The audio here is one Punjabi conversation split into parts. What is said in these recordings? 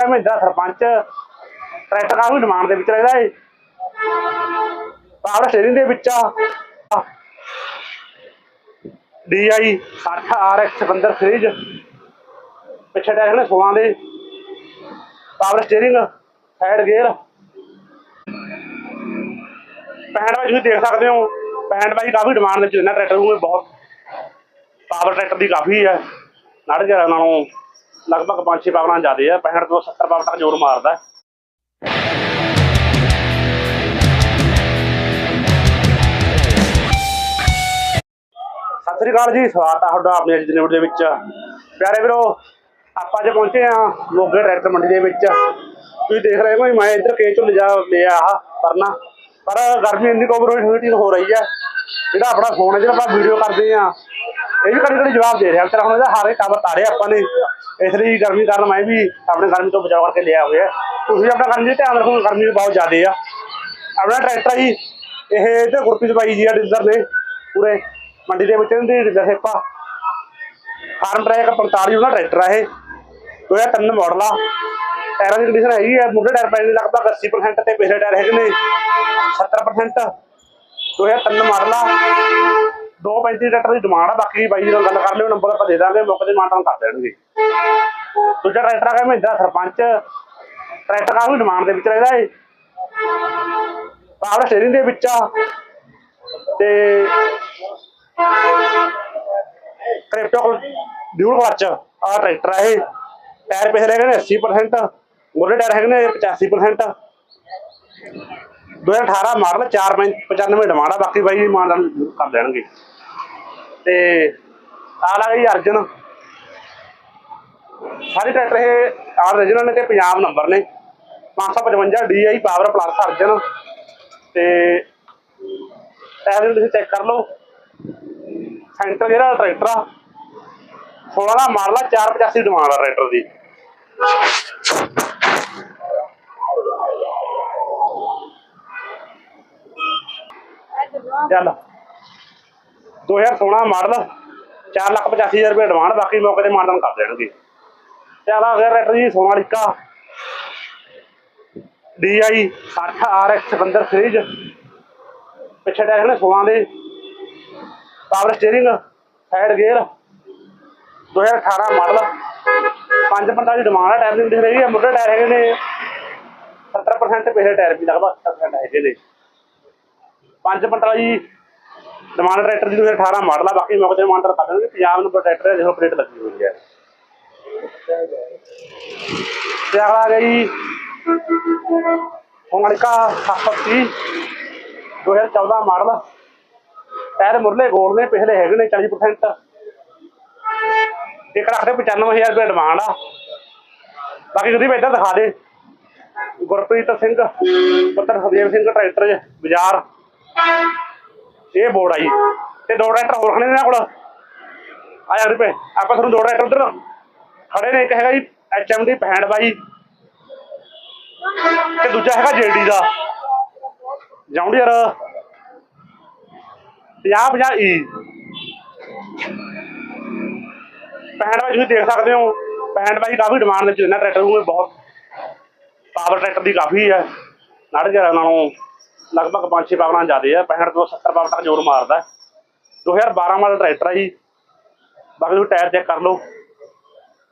ਮਹਿੰਦਰਾ ਸਰਪੰਚ, ਟਰੈਕਟਰ ਕਾਫੀ ਡਿਮਾਂਡ ਦੇ ਵਿੱਚ ਰਹਿੰਦਾ ਏ। ਪਾਵਰ ਸਟੇਰਿੰਗ ਦੇ ਵਿੱਚ ਆ। DI 60 RX 55 ਸੀਰੀਜ਼ ਪਿੱਛੇ ਟਾਇਰ ਨੇ 16 ਦੇ। ਪਾਵਰ ਸਟੀਅਰਿੰਗ ਸਾਈਡ ਗੇਅਰ ਪੈਂਡ ਵਾਈਜ਼ ਤੁਸੀਂ ਦੇਖ ਸਕਦੇ ਹੋ। ਪੈਂਡ ਵਾਈਜ਼ ਕਾਫੀ ਡਿਮਾਂਡ ਦੇ ਵਿੱਚ ਇਹਨਾਂ ਟਰੈਕਟਰ ਨੂੰ ਬਹੁਤ। ਪਾਵਰ ਟਰੈਕਟਰ ਦੀ ਕਾਫੀ ਹੈ। ਨੜ ਗਿਆ ਨਾਲੋਂ ਲਗਭਗ 5-6 ਪਾਵਰਾਂ ਜ਼ਿਆਦੇ ਆ 65 ਤੋਂ 70 ਪਾਵਰ ਤੱਕ ਜ਼ੋਰ ਮਾਰਦਾ। ਸਤਿ ਸ੍ਰੀ ਅਕਾਲ ਜੀ, ਸਵਾਗਤ ਆ ਤੁਹਾਡਾ ਆਪਣੇ ਅੱਜ ਦੀ ਨਿਊਜ਼ ਦੇ ਵਿੱਚ। ਪਿਆਰੇ ਵੀਰੋ, ਆਪਾਂ ਜੇ ਪਹੁੰਚੇ ਆ ਮੋਗੇ ਟਰੈਕਟਰ ਮੰਡੀ ਦੇ ਵਿੱਚ। ਤੁਸੀਂ ਦੇਖ ਰਹੇ ਹੋ ਮੈਂ ਇੱਧਰ ਕੇ ਚੋਂ ਲਿਜਾ ਲਿਆ ਆਹ ਪਰਨਾ। ਪਰ ਗਰਮੀ ਇੰਨੀ ਕੋਵਰੋਟੀ ਹੋ ਰਹੀ ਹੈ। ਜਿਹੜਾ ਆਪਣਾ ਫੋਨ ਹੈ, ਜਿਹੜਾ ਆਪਾਂ ਵੀਡੀਓ ਕਰਦੇ ਆ ਇਹ ਵੀ ਕਦੀ ਕਦੀ ਜਵਾਬ ਦੇ ਰਿਹਾ। ਤੇਰਾ ਹੁਣ ਇਹਦਾ ਹਾਰੇ ਕਵਰ ਤਾਰੇ ਆਪਾਂ ਨੇ। ਇਸ ਲਈ ਗਰਮੀ ਕਾਰਨ ਮੈਂ ਵੀ ਆਪਣੇ ਗਰਮੀ ਤੋਂ ਬਚਾਅ ਕਰਕੇ ਲਿਆ ਹੋਇਆ। ਤੁਸੀਂ ਆਪਣਾ ਗਰਮੀ ਦਾ ਧਿਆਨ ਰੱਖੋ, ਗਰਮੀ ਬਹੁਤ ਜ਼ਿਆਦੇ ਆ। ਆਪਣਾ ਟਰੈਕਟਰ ਜੀ, ਇਹ ਤੇ ਗੁਰਪ੍ਰੀਤ ਬਾਈ ਜੀ ਆ ਡੀਲਰ ਨੇ ਪੂਰੇ ਮੰਡੀ ਦੇ ਵਿੱਚ ਇਹਦੀ ਡੀਲਰ ਸੇਪਾ ਫਾਰਮ ਟਰੈਕ 45 ਉਹਦਾ ਟਰੈਕਟਰ ਆ ਇਹ। 2003 ਮਾਡਲ ਆ। ਟਾਇਰਾਂ ਦੀ ਕੰਡੀਸ਼ਨ ਹੈਗੀ ਆ ਮੁੱਢੇ ਟਾਇਰ ਪੈਣ ਲਗਭਗ 80% ਤੇ ਪਿਛਲੇ ਟਾਇਰ ਹੈਗੇ ਨੇ। 70% 2003 ਮਾਡਲ ਆ 235 ਟਰੈਕਟਰ ਦੀ ਡਿਮਾਂਡ ਆ, ਬਾਕੀ ਬਾਈ ਜੀ ਨਾਲ ਗੱਲ ਕਰ ਲਿਓ ਨੰਬਰ ਆਪਾਂ ਦੇ ਦਾਂਗੇ ਮੌਕੇ ਤੇ ਮਾਨਤਾਨ ਕਰ ਦੇਣਗੇ। ਦੂਜਾ ਟਰੈਕਟਰ ਆ ਗਿਆ ਮਹਿੰਦਰਾ ਸਰਪੰਚ। ਟਰੈਕਟਰ ਕਾਫੀ ਡਿਮਾਂਡ ਦੇ ਵਿੱਚ ਰਹਿੰਦਾ ਏ? ਪਾਵਰ ਸਟੇਰਿੰਗ ਦੇ ਵਿੱਚ ਆ। ਤੇ ਕ੍ਰਿਪਟੋ ਡਿਊਲ ਕਲਚ ਆ ਟਰੈਕਟਰ ਆ ਇਹ। ਟਾਇਰ ਪਿਛਲੇ ਹੈਗੇ ਨੇ 80% ਮੋਰੇ ਟਾਇਰ ਹੈਗੇ ਨੇ 85% 2018 ਮਾਡਲ 495 ਡਿਮਾਂਡ ਆ ਬਾਕੀ ਬਾਈ ਮਾਡਲ ਕਰ ਦੇਣਗੇ ਤੇ ਆ ਲੱਗਾ ਜੀ ਅਰਜਨ। ਸਾਰੇ ਟਰੈਕਟਰ ਇਹ ਆਰ ਨੇ ਤੇ ਪੰਜਾਬ ਨੰਬਰ ਨੇ। 555 DI ਪਾਵਰ ਪਲੱਸ ਅਰਜਨ। ਤੇ ਟਾਇਰ ਨੂੰ ਤੁਸੀਂ ਚੈੱਕ ਕਰ ਲਓ। ਸੈਂਟਰ ਜਿਹੜਾ ਟਰੈਕਟਰ ਆ 16 ਦਾ ਮਾਡਲ ਆ 485 ਡਿਮਾਂਡ ਆ ਟਰੈਕਟਰ ਦੀ। ਚੱਲ। 2016 ਮਾਡਲ 485000 ਰੁਪਏ ਡਿਮਾਂਡ ਬਾਕੀ ਮੌਕੇ ਤੇ ਮਾਡਲ ਕਰ ਦੇਣਗੇ। ਚੱਲ ਆ ਗਿਆ ਟਰੈਕਟਰ ਜੀ ਸੋਨਾਲੀਕਾ DI 60 RX 55 ਸੀਰੀਜ਼। ਪਿੱਛੇ ਟਾਇਰ ਨੇ 16 ਦੇ। Power steering, side gear. 2018 model. 5.5 ਦੀ ਡਿਮਾਂਡ ਹੈ ਟਾਇਰ ਦੀ ਦਿਖ ਰਹੀ ਹੈ ਮੁੱਢੇ ਟਾਇਰ ਹੈਗੇ ਨੇ 70% ਪਿਛਲੇ ਟਾਇਰ ਵੀ ਲਗਭਗ 70% ਹੈਗੇ ਨੇ। 5.5 ਦੀ ਡਿਮਾਂਡ ਟਰੈਕਟਰ ਦੀ 2018 ਮਾਡਲ ਆ, ਬਾਕੀ ਮੌਕੇ ਤੇ ਮਾਨਤਰ ਕਰ ਦੇਣਗੇ ਪੰਜਾਬ ਨੰਬਰ ਟਰੈਕਟਰ ਹੈ ਜਿਹੋ ਪਲੇਟ ਲੱਗੀ ਹੋਈ ਹੈ। ਤੇ ਅਗਲਾ ਆ ਗਿਆ ਜੀ 730 2014 ਮਾਡਲ ਟਾਇਰ ਮੁਰਲੇ ਗੋਲ ਨੇ, ਪਿਛਲੇ ਹੈਗੇ ਨੇ 40% ਇੱਕ ਰੱਖਦੇ ਤੇ 95000 ਰੁਪਏ ਡਿਮਾਂਡ ਆ। ਬਾਕੀ ਤੁਸੀਂ ਇੱਧਰ ਦਿਖਾ ਦੇ। ਗੁਰਪ੍ਰੀਤ ਸਿੰਘ, ਪੁੱਤਰ ਹਰਦੇਵ ਸਿੰਘ ਟਰੈਕਟਰ ਬਾਜ਼ਾਰ। ਇਹ ਬੋਰਡ ਆ ਜੀ। ਤੇ ਦੋ ਟਰੈਕਟਰ ਹੋਰ ਖੜੇ ਨੇ ਇਹਨਾਂ ਕੋਲ। ਆ ਜਾ ਰੁਪਏ, ਆਪਾਂ ਤੁਹਾਨੂੰ ਦੋ ਟਰੈਕਟਰ ਉਧਰ ਖੜੇ ਨੇ, ਇੱਕ ਹੈਗਾ ਜੀ ਐਚਐਮਡੀ 65 ਬਾਈ ਤੇ ਦੂਜਾ ਹੈਗਾ ਜੇਡੀ ਦਾ। ਜੌਂਡੀਅਰ 50 50 ਈ ਪੈਂਡ ਵਾਈ ਤੁਸੀਂ ਦੇਖ ਸਕਦੇ ਹੋ ਪੈਂਡ ਵਾਈ ਕਾਫੀ ਡਿਮਾਂਡ ਦੇ ਵਿੱਚ ਇਹਨਾਂ ਟਰੈਕਟਰ ਨੂੰ ਬਹੁਤ। ਪਾਵਰ ਟਰੈਕਟਰ ਦੀ ਕਾਫੀ ਹੈ। ਨੜ ਗਿਆ ਨਾਲੋਂ। ਲਗਭਗ 5-6 ਪਾਵਰਾਂ ਜ਼ਿਆਦੇ ਆ 65 ਤੋਂ 70 ਪਾਵਰ ਤੱਕ ਜ਼ੋਰ ਮਾਰਦਾ ਹੈ। 2012 ਮਾਡਲ ਟਰੈਕਟਰ ਆ ਜੀ। ਬਾਕੀ ਤੁਸੀਂ ਟਾਇਰ ਚੈੱਕ ਕਰ ਲਓ।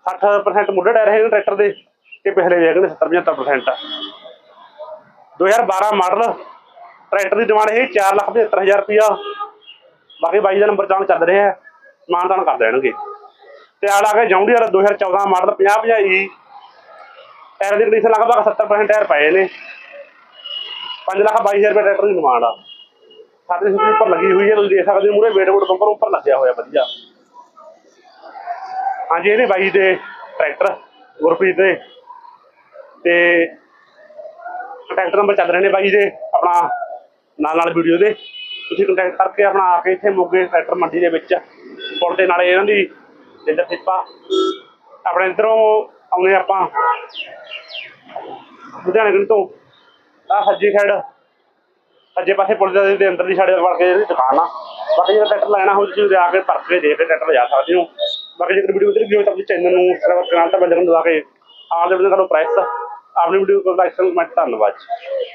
60% ਮੁੱਢੇ ਟਾਇਰ ਹੈਗੇ ਨੇ ਟਰੈਕਟਰ ਦੇ ਤੇ ਪਿਛਲੇ ਵੀ ਹੈਗੇ ਨੇ 70-75% 2012 ਮਾਡਲ ਟਰੈਕਟਰ ਦੀ ਡਿਮਾਂਡ ਹੈ 475000 ਰੁਪਇਆ। ਬਾਕੀ ਬਾਈ ਦਾ ਨੰਬਰ ਚਾਲ ਚੱਲ ਰਿਹਾ ਹੈ। ਮਾਨਦਾਨ ਕਰ ਦੇਣਗੇ। ਤੇ ਆਲਾ ਆ ਗਿਆ John Deere 2014 model 50 50 E tyre ਦੀ ਕੰਡੀਸ਼ਨ ਲਗਭਗ 70% ਟਾਇਰ ਪਏ ਨੇ। 5 ਲੱਖ 22000 ਰੁਪਏ ਟਰੈਕਟਰ ਦੀ ਡਿਮਾਂਡ ਆ। ਸਾਡੇ ਸੁਪਰ ਉੱਪਰ ਲੱਗੀ ਹੋਈ ਹੈ, ਤੁਸੀਂ ਦੇਖ ਸਕਦੇ ਹੋ ਮੂਰੇ ਵੇਟ ਵੋਟ ਬੰਪਰ ਉੱਪਰ ਲੱਗਿਆ ਹੋਇਆ ਵਧੀਆ। ਹਾਂਜੀ ਇਹਨੇ ਬਾਈ ਦੇ ਟਰੈਕਟਰ, ਗੁਰਪ੍ਰੀਤ ਦੇ। ਤੇ ਕੰਟੈਕਟ ਨੰਬਰ ਚੱਲ ਰਹੇ ਨੇ ਬਾਈ ਦੇ ਆਪਣਾ ਨਾਲ ਨਾਲ ਵੀਡੀਓ ਦੇ। ਤੁਸੀਂ ਕੰਟੈਕਟ ਕਰਕੇ ਆਪਣਾ ਆ ਕੇ ਇੱਥੇ ਮੋਗੇ ਟਰੈਕਟਰ ਮੰਡੀ ਦੇ ਵਿੱਚ ਪੁਲ ਦੇ ਨਾਲੇ ਇਹਨਾਂ ਦੀ ਜਿੱਧਰ ਸਿੱਪਾ ਆਪਣੇ ਇਧਰੋਂ ਆਉਨੇ ਆਪਾਂ ਲੁਧਿਆਣੇ ਤੋਂ ਆ ਸੱਜੀ ਸਾਈਡ ਸੱਜੇ ਪਾਸੇ ਪੁਲਿਸ ਦੇ ਦੇ ਅੰਦਰ ਦੀ ਸਾਈਡ ਵੜ ਕੇ ਜਿਹੜੀ ਦੁਕਾਨ ਆ। ਬਾਕੀ ਜਿਹੜਾ ਟਰੈਕਟਰ ਲੈਣਾ ਹੋ ਤੁਸੀਂ ਆ ਕੇ ਪਰਖ ਕੇ ਦੇਖ ਕੇ ਟਰੈਕਟਰ ਲਿਜਾ ਸਕਦੇ ਹੋ। ਬਾਕੀ ਜੇਕਰ ਵੀਡੀਓ ਉਧਰ ਗਈ ਹੋਵੇ ਤਾਂ ਆਪਣੇ ਚੈਨਲ ਨੂੰ ਸਬਸਕ੍ਰਾਈਬ ਕਰਾਂ ਤਾਂ ਬੰਦ ਕਰਨ ਦਬਾ ਕੇ ਹਾਲ ਦੇ ਵਿੱਚ ਕਰੋ ਪ੍ਰੈਸ ਆਪਣੀ ਵੀਡੀਓ ਕੋ ਲਾਈਕ ਕਮੈਂਟ ਧੰਨਵਾਦ ਜੀ।